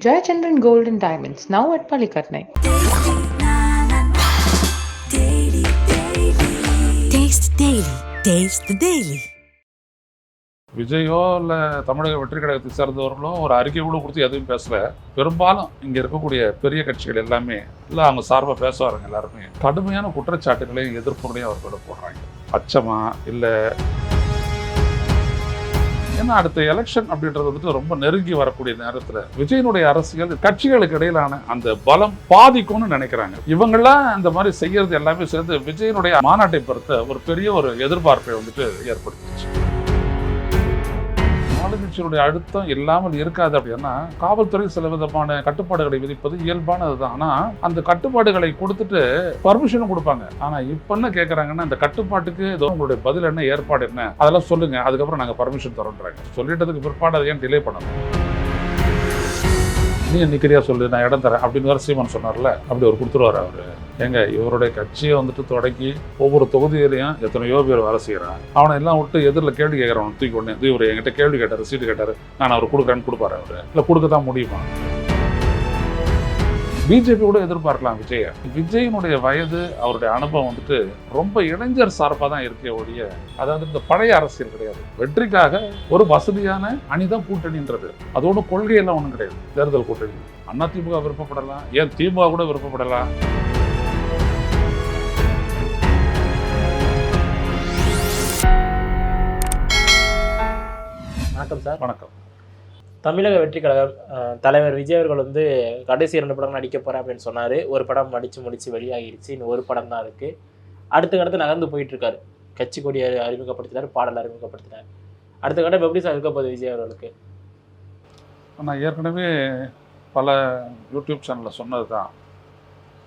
Jayachandran Gold and Diamonds, now at Palikatnai. Taste Daily. Taste the Daily. விஜயோ இல்லை தமிழக வெற்றி கழகத்தை சேர்ந்தவர்களோ ஒரு அறிக்கை கூட கொடுத்து எதுவும் பேசல பெரும்பாலும் இங்கே இருக்கக்கூடிய பெரிய கட்சிகள் எல்லாமே இல்லை அவங்க சார்பாக பேசுவாருங்க எல்லாருமே கடுமையான குற்றச்சாட்டுகளையும் எதிர்ப்புகளையும் அவர்களோட போடுறாங்க அச்சமா இல்லை ஏன்னா அடுத்த எலெக்ஷன் அப்படின்றது வந்துட்டு ரொம்ப நெருங்கி வரக்கூடிய நேரத்தில் விஜயனுடைய அரசியல் கட்சிகளுக்கு இடையிலான அந்த பலம் பாதிக்கும்னு நினைக்கிறாங்க. இவங்கெல்லாம் இந்த மாதிரி செய்யறது எல்லாமே சேர்ந்து விஜயனுடைய மாநாட்டை பொறுத்த ஒரு பெரிய ஒரு எதிர்பார்ப்பை வந்துட்டு ஏற்படுத்துச்சு ஆளுங்கட்சியினுடைய அழுத்தம் இல்லாமல் இருக்காது அப்படின்னா காவல்துறை சில விதமான கட்டுப்பாடுகளை விதிப்பது இயல்பானது தான் ஆனால் அந்த கட்டுப்பாடுகளை கொடுத்துட்டு பர்மிஷனும் கொடுப்பாங்க. ஆனால் இப்போ என்ன கேட்குறாங்கன்னா அந்த கட்டுப்பாட்டுக்கு ஏதோ உங்களுடைய பதில் என்ன ஏற்பாடு என்ன அதெல்லாம் சொல்லுங்கள் அதுக்கப்புறம் நாங்கள் பர்மிஷன் தரோன்றாங்க. சொல்லிட்டதுக்கு பிற்பாடு அதை ஏன் டிலே பண்ணணும்? நீ நிற்கிறியா சொல்லு நான் இடம் தரேன் அப்படின்னு வேறு சீமான் சொன்னார்ல. அப்படி அவர் கொடுத்துருவாரு அவர். எங்க இவருடைய கட்சியை வந்துட்டு தொடக்கி ஒவ்வொரு தொகுதியிலையும் எத்தனையோ பேர் வேலை செய்கிறான் அவனை எல்லாம் விட்டு எதிரில் கேள்வி கேட்குறவன் தூக்கி கொண்டு இவர் என்கிட்ட கேள்வி கேட்டார் சீட்டு கேட்டார். நான் அவர் கொடுக்குறேன்னு கொடுப்பாரு அவர். இல்லை கொடுக்க தான் முடியுமா? பிஜேபி கூட எதிர்பார்க்கலாம் விஜய. விஜயனுடைய வயது அவருடைய அனுபவம் வந்துட்டு ரொம்ப இளைஞர் சார்பாக தான் இருக்கே ஒழிய அதாவது இந்த பழைய அரசியல் கிடையாது. வெற்றிக்காக ஒரு வசதியான அணிதான் கூட்டணின்றது. அதோட கொள்கையெல்லாம் ஒன்றும் கிடையாது. தேர்தல் கூட்டணி. அண்ணா திமுக விருப்பப்படலாம். ஏன் திமுக கூட விருப்பப்படலாம்? வணக்கம் சார். வணக்கம். தமிழக வெற்றி கழகம் தலைவர் விஜய் அவர்கள் வந்து கடைசி இரண்டு படம் நடிக்க போறேன் அப்படின்னு சொன்னார். ஒரு படம் நடித்து முடித்து வெளியாகிருச்சு. இன்னும் ஒரு படம் தான் இருக்குது அடுத்த கடத்து நகர்ந்து போயிட்டுருக்காரு. கட்சி கொடியை அறிமுகப்படுத்தினார் பாடல் அறிமுகப்படுத்தினார். அடுத்த கட்டம் எப்படி சார் இருக்க போகுது விஜய் அவர்களுக்கு? நான் ஏற்கனவே பல யூடியூப் சேனலில் சொன்னது தான்.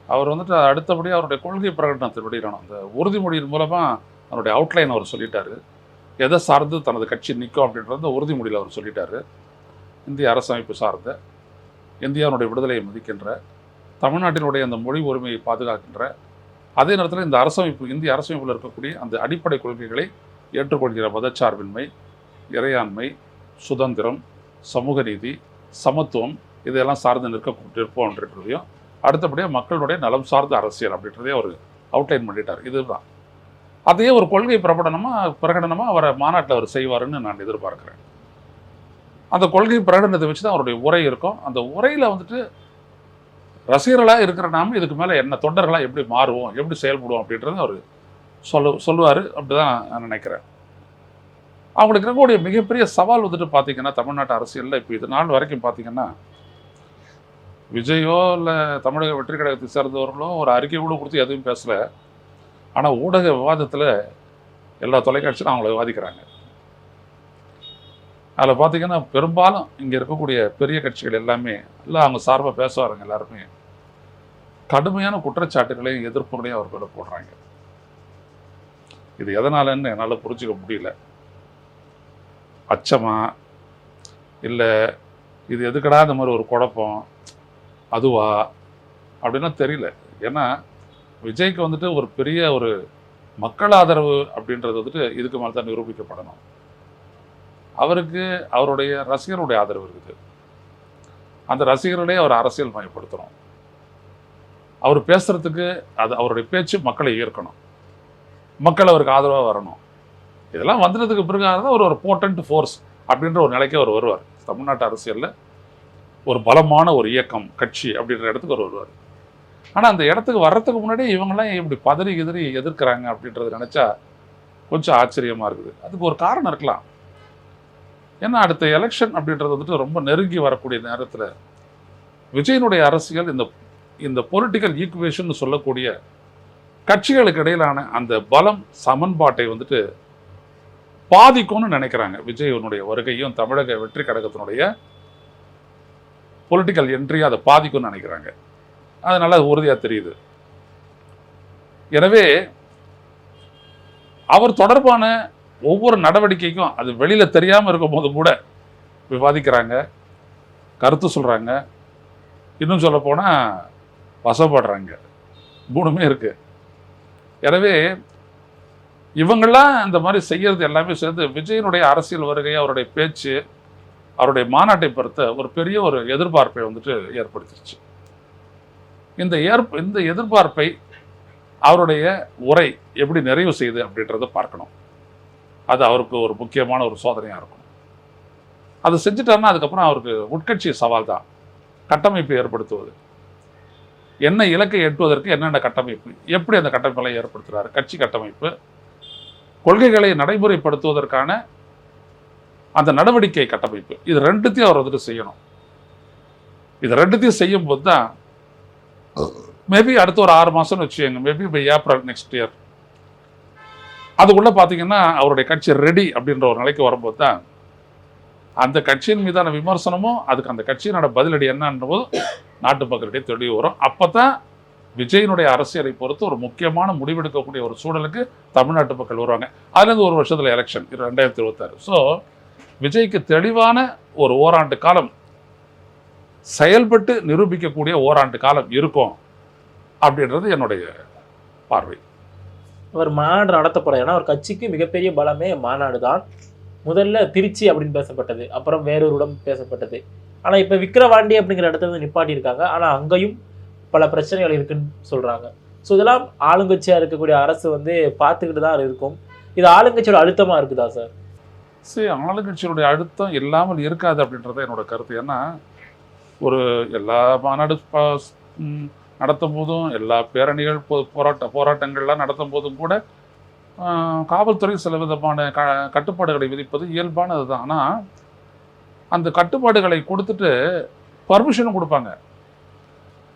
அவர் வந்துட்டு அடுத்தபடியாக அவருடைய கொள்கை பிரகடனத்தை வெளியிடணும். அந்த உறுதிமொழியின் மூலமாக அவருடைய அவுட்லைன் அவர் சொல்லிட்டாரு. எதை சார்ந்து தனது கட்சி நிற்கும் அப்படின்றத உறுதிமொழியில் அவர் சொல்லிட்டாரு. இந்திய அரசமைப்பு சார்ந்த இந்தியாவுடைய விடுதலையை மதிக்கின்ற தமிழ்நாட்டினுடைய அந்த மொழி உரிமையை பாதுகாக்கின்ற அதே நேரத்தில் இந்த அரசமைப்பு இந்திய அரசமைப்பில் இருக்கக்கூடிய அந்த அடிப்படை கொள்கைகளை ஏற்றுக்கொள்கிற மதச்சார்பின்மை இறையாண்மை சுதந்திரம் சமூக நீதி சமத்துவம் இதையெல்லாம் சார்ந்து நிற்க அப்படின்றதையும் அடுத்தபடியாக மக்களுடைய நலம் சார்ந்த அரசியல் அப்படின்றதையும் அவர் அவுட்லைன் பண்ணிட்டார். இதுதான். அதையே ஒரு கொள்கை பிரபடனமாக பிரகடனமாக அவரை மாநாட்டில் அவர் செய்வாருன்னு நான் எதிர்பார்க்குறேன். அந்த கொள்கை பிரகடனத்தை வச்சு தான் அவருடைய உரை இருக்கும். அந்த உரையில் வந்துட்டு ரசிகர்களாக இருக்கிற நாம இதுக்கு மேலே என்ன தொண்டர்களாக எப்படி மாறுவோம் எப்படி செயல்படுவோம் அப்படின்றத அவர் சொல்ல சொல்லுவார் அப்படி தான் நான் நினைக்கிறேன். அவங்களுக்கு இருக்கக்கூடிய மிகப்பெரிய சவால் வந்துட்டு பார்த்தீங்கன்னா தமிழ்நாட்டு அரசியலில் இப்போ இது நாள் வரைக்கும் பார்த்தீங்கன்னா விஜயோ இல்லை தமிழக வெற்றி கழகத்தை சேர்ந்தவர்களோ ஒரு அறிக்கை கூட கொடுத்து எதுவும் பேசலை. ஆனால் ஊடக விவாதத்தில் எல்லா தொலைக்காட்சியும் அவங்கள விவாதிக்கிறாங்க. அதில் பார்த்தீங்கன்னா பெரும்பாலும் இங்கே இருக்கக்கூடிய பெரிய கட்சிகள் எல்லாமே இல்லை அவங்க சார்பாக பேசுவாருங்க எல்லாருமே. கடுமையான குற்றச்சாட்டுகளையும் எதிர்ப்புகளையும் அவர்களோட போடுறாங்க. இது எதனாலன்னு என்னால் புரிஞ்சுக்க முடியல. அச்சமா? இல்லை இது எதுக்கடா இந்த மாதிரி ஒரு குழப்பம்? அதுவா? அப்படின்னா தெரியல. ஏன்னா விஜய்க்கு வந்துட்டு ஒரு பெரிய ஒரு மக்கள் ஆதரவு அப்படின்றது வந்துட்டு இதுக்கு மேலே தான் நிரூபிக்கப்படணும். அவருக்கு அவருடைய ரசிகருடைய ஆதரவு இருக்குது. அந்த ரசிகர்களே அவர் அரசியல் மயப்படுத்துகிறோம் அவர் பேசுறதுக்கு அது அவருடைய பேச்சு மக்களை ஈர்க்கணும். மக்கள் அவருக்கு ஆதரவாக வரணும். இதெல்லாம் வந்துட்டதுக்கு பிறகு தான் ஒரு ஒரு போர்டன்ட் ஃபோர்ஸ் அப்படின்ற ஒரு நிலைக்கு அவர் வருவார். தமிழ்நாட்டு அரசியலில் ஒரு பலமான ஒரு இயக்கம் கட்சி அப்படின்ற இடத்துக்கு அவர் வருவார். ஆனால் அந்த இடத்துக்கு வர்றதுக்கு முன்னாடி இவங்கெல்லாம் இப்படி பதறி எதிரி எதிர்க்கிறாங்க அப்படின்றத நினச்சா கொஞ்சம் ஆச்சரியமாக இருக்குது. அதுக்கு ஒரு காரணம் இருக்கலாம். ஏன்னா அடுத்த எலெக்ஷன் அப்படின்றது வந்துட்டு ரொம்ப நெருங்கி வரக்கூடிய நேரத்தில் விஜயனுடைய அரசியல் இந்த இந்த பொலிட்டிக்கல் ஈக்குவேஷன் சொல்லக்கூடிய கட்சிகளுக்கு இடையிலான அந்த பலம் சமன்பாட்டை வந்துட்டு பாதிக்கும்னு நினைக்கிறாங்க. விஜயனுடைய வருகையும் தமிழக வெற்றி கழகத்தினுடைய பொலிட்டிக்கல் என்ட்ரியும் அதை பாதிக்கும்னு நினைக்கிறாங்க. அதனால அது உறுதியாக தெரியுது. எனவே அவர் தொடர்பான ஒவ்வொரு நடவடிக்கைக்கும் அது வெளியில் தெரியாமல் இருக்கும்போது கூட விவாதிக்கிறாங்க கருத்து சொல்கிறாங்க இன்னும் சொல்லப்போனால் வசப்படுறாங்க. மூணுமே இருக்குது எனவே இவங்கள்லாம் இந்த மாதிரி செய்கிறது எல்லாமே சேர்ந்து விஜயனுடைய அரசியல் வருகை அவருடைய பேச்சு அவருடைய மாநாட்டை பொறுத்த ஒரு பெரிய ஒரு எதிர்பார்ப்பை வந்துட்டு ஏற்படுத்திருச்சு. இந்த ஏற்ப இந்த எதிர்பார்ப்பை அவருடைய உரை எப்படி நிறைவு செய்யுது அப்படின்றத பார்க்கணும். அது அவருக்கு ஒரு முக்கியமான ஒரு சோதனையாக இருக்கும். அது செஞ்சுட்டாருன்னா அதுக்கப்புறம் அவருக்கு உட்கட்சி சவால் தான். கட்டமைப்பு ஏற்படுத்துவது. என்ன இலக்கை எட்டுவதற்கு என்னென்ன கட்டமைப்பு? எப்படி அந்த கட்டமைப்பை ஏற்படுத்துகிறார் கட்சி கட்டமைப்பு. கொள்கைகளை நடைமுறைப்படுத்துவதற்கான அந்த நடவடிக்கை கட்டமைப்பு. இது ரெண்டுத்தையும் அவர் வந்துட்டு செய்யணும். இது ரெண்டுத்தையும் செய்யும் போது தான் மேபி அடுத்த ஒரு ஆறு மாதம்னு வச்சுக்கோங்க. Maybe by April next year அதுக்குள்ளே பார்த்தீங்கன்னா அவருடைய கட்சி ரெடி அப்படின்ற ஒரு நிலைக்கு வரும்போது தான் அந்த கட்சியின் மீதான விமர்சனமும் அதுக்கு அந்த கட்சியினோட பதிலடி என்னன்ற போது நாட்டு மக்களிடையே தெளிவு வரும். அப்போ தான் விஜயனுடைய அரசியலை பொறுத்து ஒரு முக்கியமான முடிவெடுக்கக்கூடிய ஒரு சூழலுக்கு தமிழ்நாட்டு மக்கள் வருவாங்க. அதுலேருந்து ஒரு வருஷத்தில் எலெக்ஷன் ரெண்டாயிரத்தி இருபத்தாறு. ஸோ விஜய்க்கு தெளிவான ஒரு ஓராண்டு காலம் செயல்பட்டு நிரூபிக்கக்கூடிய ஓராண்டு காலம் இருக்கும் அப்படின்றது என்னுடைய பார்வை. அவர் மாநாடு நடத்த போகிறார் ஏன்னா அவர் கட்சிக்கு மிகப்பெரிய பலமே மாநாடு தான் முதல்ல திருச்சி அப்படின்னு பேசப்பட்டது. அப்புறம் வேறொரு இடம் பேசப்பட்டது. ஆனால் இப்போ விக்கிரவாண்டி அப்படிங்கிற இடத்துல வந்து நிப்பாட்டியிருக்காங்க. ஆனால் அங்கேயும் பல பிரச்சனைகள் இருக்குன்னு சொல்கிறாங்க ஸோ இதெல்லாம் ஆளுங்கட்சியாக இருக்கக்கூடிய அரசு வந்து பார்த்துக்கிட்டு தான் இருக்கும். இது ஆளுங்கட்சியோட அழுத்தமாக இருக்குதா சார்? சரி ஆளுங்கட்சியோடைய அழுத்தம் இல்லாமல் இருக்காது அப்படின்றது என்னோட கருத்து. ஏன்னா ஒரு எல்லா மாநாடு நடத்தும் போதும் எல்லா பேரணிகள் போ- போராட்ட போராட்டங்கள்லாம் நடத்தும் போதும் கூட காவல்துறை சில விதமான க கட்டுப்பாடுகளை விதிப்பது இயல்பானது தான் ஆனால் அந்த கட்டுப்பாடுகளை கொடுத்துட்டு பர்மிஷனும் கொடுப்பாங்க.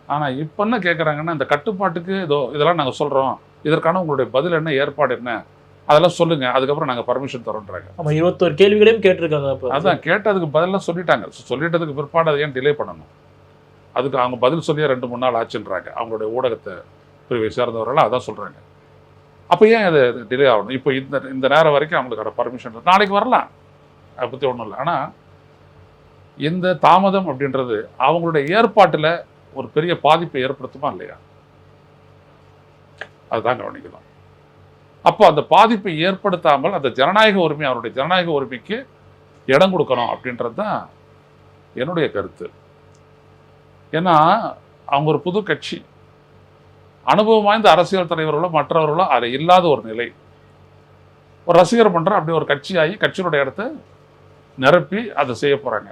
ஆனால் இப்போ என்ன கேட்குறாங்கன்னா இந்த கட்டுப்பாட்டுக்கு இதோ இதெல்லாம் நாங்கள் சொல்கிறோம் இதற்கான உங்களுடைய பதில் என்ன ஏற்பாடு என்ன? அதெல்லாம் சொல்லுங்கள் அதுக்கப்புறம் நாங்கள் பர்மிஷன் தரோன்றாங்க. ஆமா இருபத்தோரு கேள்விகளையும் கேட்டிருக்காங்க அதான் கேட்டதுக்கு பதிலெல்லாம் சொல்லிட்டாங்க. சொல்லிட்டதுக்கு பிற்பாடு அதை ஏன் டிலே பண்ணணும்? அதுக்கு அவங்க பதில் சொல்லியே ரெண்டு மூணு நாள் ஆச்சுன்றாங்க. அவங்களுடைய ஊடகத்தை பிரிவை சேர்ந்தவரெல்லாம் அதான் சொல்கிறாங்க அப்போ ஏன் அது டிலே ஆகணும்? இப்போ இந்த இந்த நேரம் வரைக்கும் அவங்களுக்கான பர்மிஷன் நாளைக்கு வரலாம். அதை பற்றி ஒன்றும் இல்லை. ஆனால் இந்த தாமதம் அப்படின்றது அவங்களுடைய ஏற்பாட்டில் ஒரு பெரிய பாதிப்பை ஏற்படுத்துமா இல்லையா? அதுதான் கவனிக்கலாம் அப்போ அந்த பாதிப்பை ஏற்படுத்தாமல் அந்த ஜனநாயக உரிமை அவருடைய ஜனநாயக உரிமைக்கு இடம் கொடுக்கணும் அப்படின்றது தான் என்னுடைய கருத்து. ஏன்னா அவங்க ஒரு புது கட்சி. அனுபவம் வாய்ந்த அரசியல் தலைவர்களோ மற்றவர்களோ அதில் இல்லாத ஒரு நிலை. ஒரு ரசிகர் பண்ணுற அப்படி ஒரு கட்சியாகி கட்சியினுடைய இடத்த நிரப்பி அதை செய்ய போகிறாங்க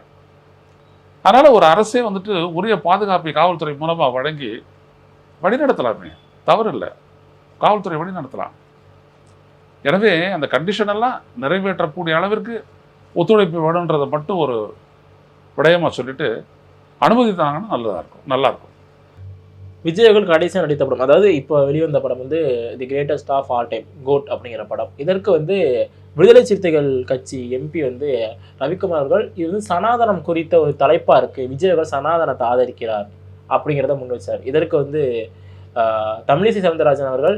அதனால் ஒரு அரசே வந்துட்டு உரிய பாதுகாப்பை காவல்துறை மூலமாக வழங்கி வழிநடத்தலாமே. தவறு இல்லை காவல்துறை வழி நடத்தலாம். எனவே அந்த கண்டிஷன் எல்லாம் நிறைவேற்றக்கூடிய அளவிற்கு ஒத்துழைப்பு வேணுன்றதை மட்டும் ஒரு விடயமா சொல்லிட்டு அனுமதித்தாங்கன்னா நல்லதாக இருக்கும். நல்லா இருக்கும். விஜய் அவர்கள் கடைசியாக நடித்த படம் அதாவது இப்போ வெளிவந்த படம் வந்து the greatest of all time GOAT அப்படிங்கிற படம். இதற்கு வந்து விடுதலை சிறுத்தைகள் கட்சி எம்பி வந்து ரவிக்குமார் அவர்கள் இது வந்து சனாதனம் குறித்த ஒரு தலைப்பாக இருக்குது விஜய் அவர்கள் சனாதனத்தை ஆதரிக்கிறார் அப்படிங்கிறத முன் வச்சார். இதற்கு வந்து தமிழிசை சவுந்தரராஜன் அவர்கள்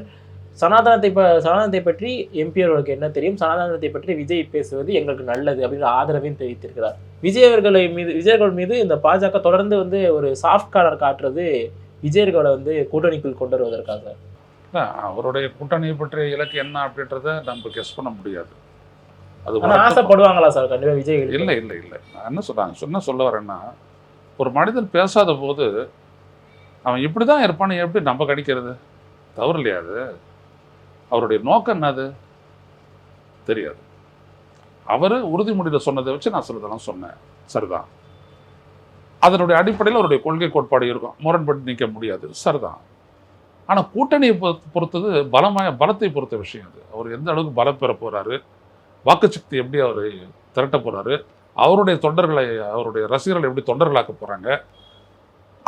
சனாதனத்தை ப சனாதனத்தை பற்றி எம்பி அவர்களுக்கு என்ன தெரியும்? சனாதனத்தை பற்றி விஜய் பேசுவது எங்களுக்கு நல்லது அப்படின்ற ஆதரவையும் தெரிவித்திருக்கிறார். விஜய் அவர்களை மீது விஜய் அவர்கள் மீது இந்த பாஜக தொடர்ந்து வந்து ஒரு சாஃப்ட் கார்னர் காட்டுறது விஜயர்களை வந்து கூட்டணிக்குள் கொண்டு வருவதற்காக. அவருடைய கூட்டணியை பற்றிய இலக்கு என்ன அப்படின்றத நம்ம கெஸ் பண்ண முடியாது. அது. ஆசைப்படுவாங்களா சார்? கண்டிப்பா விஜய் இல்லை இல்லை இல்லை. நான் என்ன சொல்றாங்க சொன்ன சொல்ல வரேன்னா ஒரு மனிதன் பேசாத போது அவன் இப்படி தான் இருப்பான்னு எப்படி நம்ம கணிக்கிறது? தவறு இல்லையா அது? அவருடைய நோக்கம் என்னது? தெரியாது. அவர் உறுதிமொழியில் சொன்னதை வச்சு நான் சிலதெல்லாம் சொன்னேன். சரிதான். அதனுடைய அடிப்படையில் அவருடைய கொள்கை கோட்பாடு இருக்கும். முரண்பட்டு நிற்க முடியாது. சரிதான். ஆனால் கூட்டணியை பொறுத்தது பலமாய பலத்தை பொறுத்த விஷயம் அது. அவர் எந்த அளவுக்கு பலம் பெற போகிறாரு வாக்குச்சக்தி எப்படி அவர் திரட்ட போகிறாரு அவருடைய தொண்டர்களை அவருடைய ரசிகர்களை எப்படி தொண்டர்களாக்க போகிறாங்க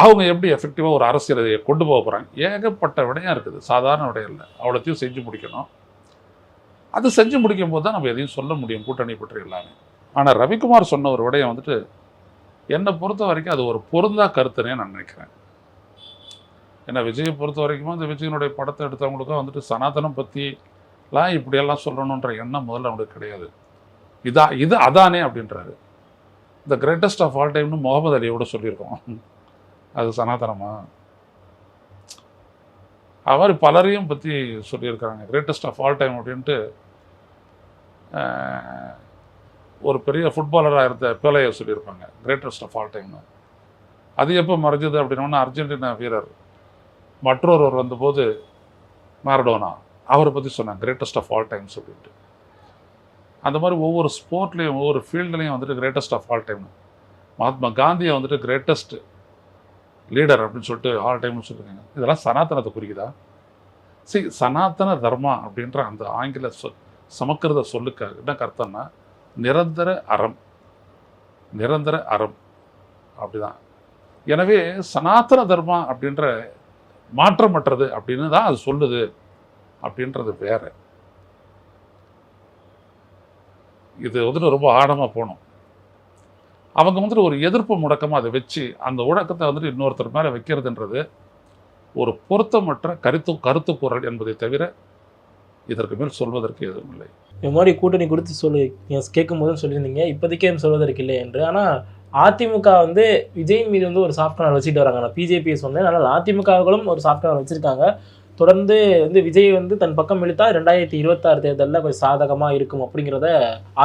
அவங்க எப்படி எஃபெக்டிவாக ஒரு அரசியலை கொண்டு போக போகிறாங்க ஏகப்பட்ட விடையாக இருக்குது. சாதாரண விடயம் அவ்வளோத்தையும் செஞ்சு முடிக்கணும். அது செஞ்சு முடிக்கும் போது தான் நம்ம எதையும் சொல்ல முடியும் கூட்டணி பற்றி எல்லாமே. ஆனால் ரவிக்குமார் சொன்ன ஒரு விடயம் வந்துட்டு என்னை பொறுத்த வரைக்கும் அது ஒரு பொருந்தா கருத்துனே நான் நினைக்கிறேன். ஏன்னா விஜயை பொறுத்த வரைக்கும் இந்த விஜயனுடைய படத்தை எடுத்தவங்களுக்கும் வந்துட்டு சனாதனம் பற்றிலாம் இப்படியெல்லாம் சொல்லணுன்ற எண்ணம் முதல்ல அவங்களுக்கு கிடையாது. இதா இது அதானே அப்படின்றாரு. த கிரேட்டஸ்ட் ஆஃப் ஆல் டைம்னு முகமது அலியோட சொல்லியிருக்கோம். அது சனாதனமாக அது அவர் பலரையும் பற்றி சொல்லியிருக்காங்க. கிரேட்டஸ்ட் ஆஃப் ஆல் டைம் அப்படின்ட்டு ஒரு பெரிய ஃபுட்பாலராக இருந்த பேலையை சொல்லியிருப்பாங்க. கிரேட்டஸ்ட் ஆஃப் ஆல் டைம்னு அது எப்போ மறைஞ்சது அப்படின்னா அர்ஜென்டினா வீரர் மற்றொருவர் வந்தபோது மேரடோனா. அவரை பற்றி சொன்னாங்க. கிரேட்டஸ்ட் ஆஃப் ஆல் டைம்ஸ் அப்படின்ட்டு. அந்த மாதிரி ஒவ்வொரு ஸ்போர்ட்லேயும் ஒவ்வொரு ஃபீல்டுலேயும் வந்துட்டு கிரேட்டஸ்ட் ஆஃப் ஆல் டைம்னு மகாத்மா காந்தியை வந்துட்டு கிரேட்டஸ்ட் லீடர் அப்படின்னு சொல்லிட்டு ஆல் டைம்னு சொல்லியிருக்காங்க இதெல்லாம் சனாதனத்தை குறிக்குதா? சரி சனாதன தர்மா அப்படின்ற அந்த ஆங்கில சொ சமக்கிருத சொல்லுக்க என்ன அர்த்தம்னா நிரந்தர அறம். நிரந்தர அறம். அப்படிதான். எனவே சனாதன தர்மா அப்படின்ற மாற்றமற்றது அப்படின்னு தான் அது சொல்லுது. அப்படின்றது வேற. இது வந்துட்டு ரொம்ப ஆழமாக போகணும். அவங்க வந்துட்டு ஒரு எதிர்ப்பு முடக்கமாக அதை வச்சு அந்த உடக்கத்தை வந்துட்டு இன்னொருத்தர் மேலே வைக்கிறதுன்றது ஒரு பொருத்தமற்ற கருத்து கருத்து குரல் என்பதை தவிர இதற்கு மேல் சொல்வதற்கு எதுவும் இல்லை. இந்த மாதிரி கூட்டணி கொடுத்து சொல்லு கேட்கும் போதும் சொல்லியிருந்தீங்க இப்போதைக்கே சொல்வதற்கு இல்லை என்று. ஆனால் அதிமுக வந்து விஜய் மீது வந்து ஒரு சாஃப்ட்வேர் வச்சுட்டு வராங்க. நான் பிஜேபியை சொன்னேன். ஆனால் அதிமுகவுகளும் ஒரு சாஃப்ட்வேர் வச்சுருக்காங்க. தொடர்ந்து வந்து விஜய் வந்து தன் பக்கம் இழுத்தா ரெண்டாயிரத்தி இருபத்தாறு தேர்தலில் கொஞ்சம் சாதகமாக இருக்கும் அப்படிங்கிறத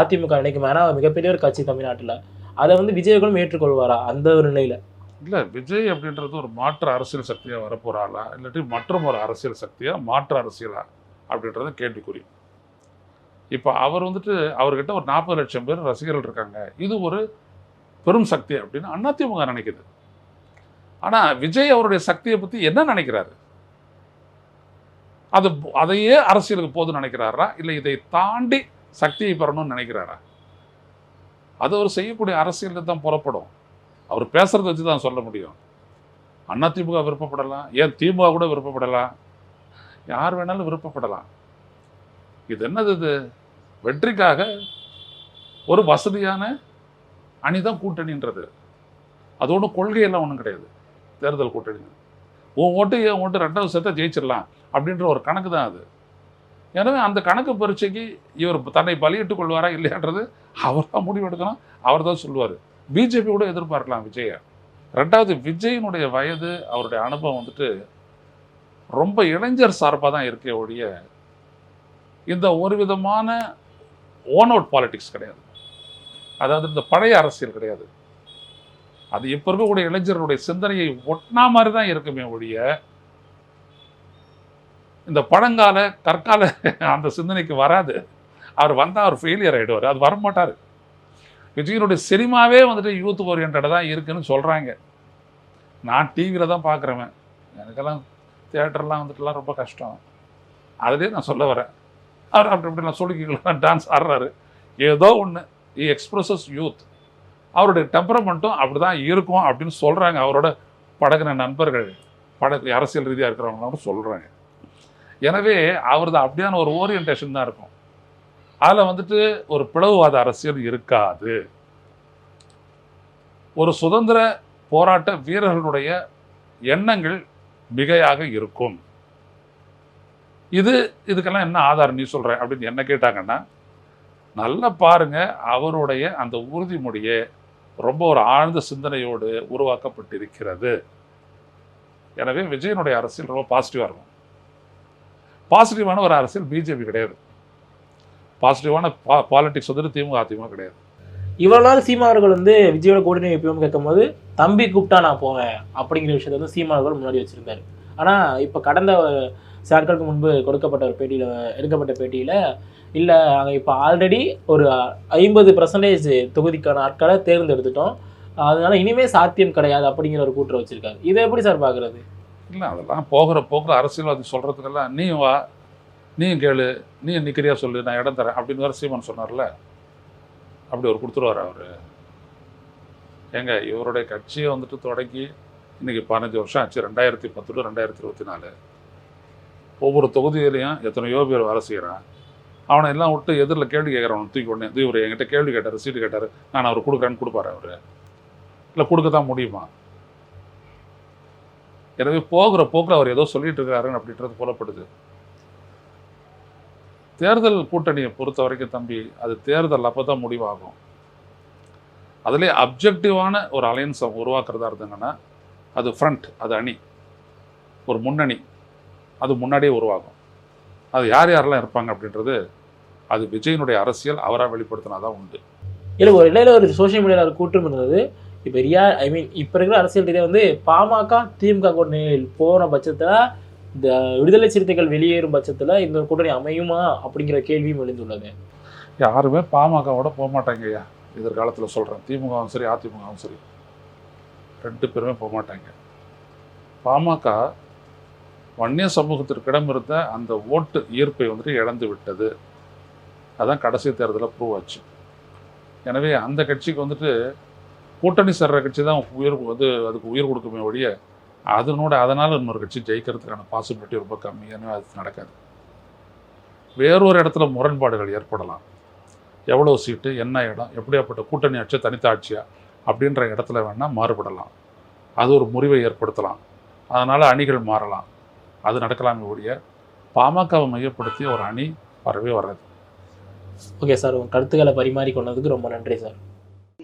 அதிமுக நினைக்கும். ஏன்னா மிகப்பெரிய ஒரு கட்சி தமிழ்நாட்டில். அதை வந்து விஜயகுலம் ஏற்றுக்கொள்வாரா அந்த ஒரு நிலையில்? இல்லை விஜய் அப்படின்றது ஒரு மாற்று அரசியல் சக்தியாக வரப்போகிறாளா இல்லாட்டி மற்றும் ஒரு அரசியல் சக்தியாக மாற்று அரசியலா? அப்படின்றது கேள்விக்குறி. இப்போ அவர் வந்துட்டு அவர்கிட்ட ஒரு நாற்பது லட்சம் பேர் ரசிகர்கள் இருக்காங்க. இது ஒரு பெரும் சக்தி அப்படின்னு அதிமுக நினைக்குது. ஆனால் விஜய் அவருடைய சக்தியை பற்றி என்ன நினைக்கிறாரு? அது அதையே அரசியலுக்கு போதும் நினைக்கிறாரா? இல்லை இதை தாண்டி சக்தியை பெறணும்னு நினைக்கிறாரா? அது அவர் செய்யக்கூடிய அரசியலில் தான் புறப்படும். அவர் பேசுகிறத வச்சு தான் சொல்ல முடியும். அண்ணா திமுக விருப்பப்படலாம் ஏன் திமுக கூட விருப்பப்படலாம்? யார் வேணாலும் விருப்பப்படலாம். இது என்னது இது? வெற்றிக்காக ஒரு வசதியான அணிதான் கூட்டணின்றது. அது ஒன்றும் கொள்கையெல்லாம் ஒன்றும் கிடையாது. தேர்தல் கூட்டணி. உன் ஓட்டு என் ஓட்டு ரெண்டாவது சேர்த்தா ஜெயிச்சிடலாம் அப்படின்ற ஒரு கணக்கு தான் அது. எனவே அந்த கணக்கு பரீட்சைக்கு இவர் தன்னை பலியிட்டுக் கொள்வாரா இல்லையான்றது அவர் தான் முடிவெடுக்கணும். அவர் தான் சொல்லுவார். பிஜேபி கூட எதிர்பார்க்கலாம் விஜயை. ரெண்டாவது விஜயினுடைய வயது அவருடைய அனுபவம் வந்துட்டு ரொம்ப இளைஞர் சார்பாக தான் இருக்கே ஒழிய இந்த ஒரு விதமான ஓன் அவுட் பாலிடிக்ஸ் கிடையாது. அதாவது இந்த பழைய அரசியல் கிடையாது. அது இப்போ இருக்கக்கூடிய இளைஞர்களுடைய சிந்தனையை ஒட்டினா மாதிரி தான் இருக்குமே ஒழிய இந்த பழங்கால கற்கால அந்த சிந்தனைக்கு வராது. அவர் வந்தால் அவர் ஃபெயிலியர் ஆகிடுவார் அது வரமாட்டார். விஜயனுடைய சினிமாவே வந்துட்டு யூத் ஓரியன்டாக தான் இருக்குன்னு சொல்கிறாங்க நான் டிவியில் தான் பார்க்குறவன் எனக்கெல்லாம் தேட்டர்லாம் வந்துட்டுலாம் ரொம்ப கஷ்டம். அதுலேயே நான் சொல்ல வரேன். அவர் அப்படி அப்படி நான் சொல்லிக்கலாம் டான்ஸ் ஆடுறாரு. ஏதோ ஒன்று இ எக்ஸ்பிரஸஸ் யூத் அவருடைய டெம்பரமெண்ட்டும் அப்படி தான் இருக்கும் அப்படின்னு சொல்கிறாங்க அவரோட பழகின நண்பர்கள். பழக அரசியல் ரீதியாக இருக்கிறவங்க சொல்கிறாங்க எனவே அவரது அப்படியான ஒரு ஓரியன்டேஷன் தான் இருக்கும். அதில் வந்துட்டு ஒரு பிளவுவாத அரசியல் இருக்காது. ஒரு சுதந்திர போராட்ட வீரர்களுடைய எண்ணங்கள் மிகையாக இருக்கும். இது இதுக்கெல்லாம் என்ன ஆதாரம் நீ சொல்கிற அப்படின்னு என்ன கேட்டாங்கன்னா நல்லா பாருங்க அவருடைய அந்த உறுதிமொழியே ரொம்ப ஒரு ஆழ்ந்த சிந்தனையோடு உருவாக்கப்பட்டிருக்கிறது. எனவே விஜயனுடைய அரசியல் ரொம்ப பாசிட்டிவாக இருக்கும். பாசிட்டிவான ஒரு அரசியல் பிஜேபி கிடையாது. பாசிட்டிவான பா பாலிடிக்ஸ் வந்துட்டு திமுக அதிமுக கிடையாது. இவ்வளோ நாள் சீமா அவர்கள் வந்து விஜயோட கூட்டணி எப்பயும் கேட்கும்போது தம்பி கூப்பிட்டா நான் போவேன் அப்படிங்கிற விஷயத்த வந்து சீமானவர்கள் முன்னாடி வச்சிருந்தாரு. ஆனா இப்போ கடந்த சாட்களுக்கு முன்பு கொடுக்கப்பட்ட ஒரு பேட்டியில எடுக்கப்பட்ட பேட்டியில இல்ல நாங்க இப்போ ஆல்ரெடி ஒரு ஐம்பது பர்சன்டேஜ் தொகுதிக்கான ஆட்களை தேர்ந்தெடுத்துட்டோம். அதனால இனிமே சாத்தியம் கிடையாது அப்படிங்கிற ஒரு கூற்று வச்சிருக்காரு. இதை எப்படி சார் பார்க்குறது இல்லை அதெல்லாம் போகிற போக்கில் அரசியல்வாதி சொல்கிறதுக்கெல்லாம் நீ வா நீ கேளு நீ நிற்கிறியா சொல்லு நான் இடம் தரேன் அப்படின்னு வேறு சீமான் சொன்னார்ல? அப்படி ஒரு கொடுத்துருவார் அவர்? ஏங்க இவருடைய கட்சியை வந்துட்டு தொடங்கி இன்னைக்கு பதினஞ்சு வருஷம் ஆச்சு ரெண்டாயிரத்தி பத்து டு ரெண்டாயிரத்தி இருபத்தி நாலு ஒவ்வொரு தொகுதியிலையும் எத்தனையோ பேர் வேலை செய்கிறான் அவனை எல்லாம் விட்டு எதிரில் கேள்வி கேட்குறவன் தூக்கி உடனே இது இவர் என்கிட்ட கேள்வி கேட்டார் சீட்டு கேட்டார் நான் அவர் கொடுக்குறேன்னு கொடுப்பாரு அவர்? இல்லை கொடுக்க தான் முடியுமா? எனவே போகிற போக்கில் அவர் ஏதோ சொல்லிட்டு இருக்காருன்னு அப்படின்றது புலப்படுது. தேர்தல் கூட்டணியை பொறுத்த வரைக்கும் தம்பி அது தேர்தல் அப்போ தான் முடிவாகும். அதிலே அப்ஜெக்டிவான ஒரு அலையன்ஸை உருவாக்குறதா இருந்தாங்கன்னா அது ஃப்ரண்ட் அது அணி. ஒரு முன்னணி. அது முன்னாடியே உருவாகும். அது யார் யாரெல்லாம் இருப்பாங்க அப்படின்றது அது விஜயனுடைய அரசியல் அவராக வெளிப்படுத்தினா தான் உண்டு. இல்லை ஒரு இடையில ஒரு சோசியல் மீடியாவில் ஒரு கூட்டம் இருந்தது. இப்போ ரியா ஐ மீன் இப்போ இருக்கிற அரசியல் ரீதியாக வந்து பாமக திமுக கூட்டணியில் போன பட்சத்தில் இந்த விடுதலை சிறுத்தைகள் வெளியேறும் பட்சத்தில் இந்த கூட்டணி அமையுமா அப்படிங்கிற கேள்வியும் எழுந்துள்ளது. யாருமே பாமகவோட போக மாட்டாங்க ஐயா. எதிர்காலத்தில் சொல்கிறேன் திமுகவும் சரி அதிமுகவும் சரி. ரெண்டு பேருமே போக மாட்டாங்க. பாமக வன்னிய சமூகத்திற்கிடம் இருந்த அந்த ஓட்டு ஈர்ப்பை வந்துட்டு இழந்து விட்டது. அதான் கடைசி தேர்தலில் ப்ரூவ் ஆச்சு. எனவே அந்த கட்சிக்கு வந்துட்டு கூட்டணி சேர்ற கட்சி தான் உயிர் வந்து அதுக்கு உயிர் கொடுக்குமே ஒழிய அதனோட அதனால் இன்னொரு கட்சி ஜெயிக்கிறதுக்கான பாசிபிலிட்டி ரொம்ப கம்மியான அது நடக்காது. வேறொரு இடத்துல முரண்பாடுகள் ஏற்படலாம். எவ்வளோ சீட்டு என்ன இடம் எப்படியாப்பட்ட கூட்டணி ஆட்சியா தனித்த ஆட்சியா அப்படின்ற இடத்துல வேணால் மாறுபடலாம். அது ஒரு முறிவை ஏற்படுத்தலாம். அதனால் அணிகள் மாறலாம். அது நடக்கலாமே ஒழிய பாமகவை மையப்படுத்தி ஒரு அணி வரவே வராது ஓகே சார் உங்கள் கருத்துக்களை பரிமாறி கொண்டதுக்கு ரொம்ப நன்றி sir.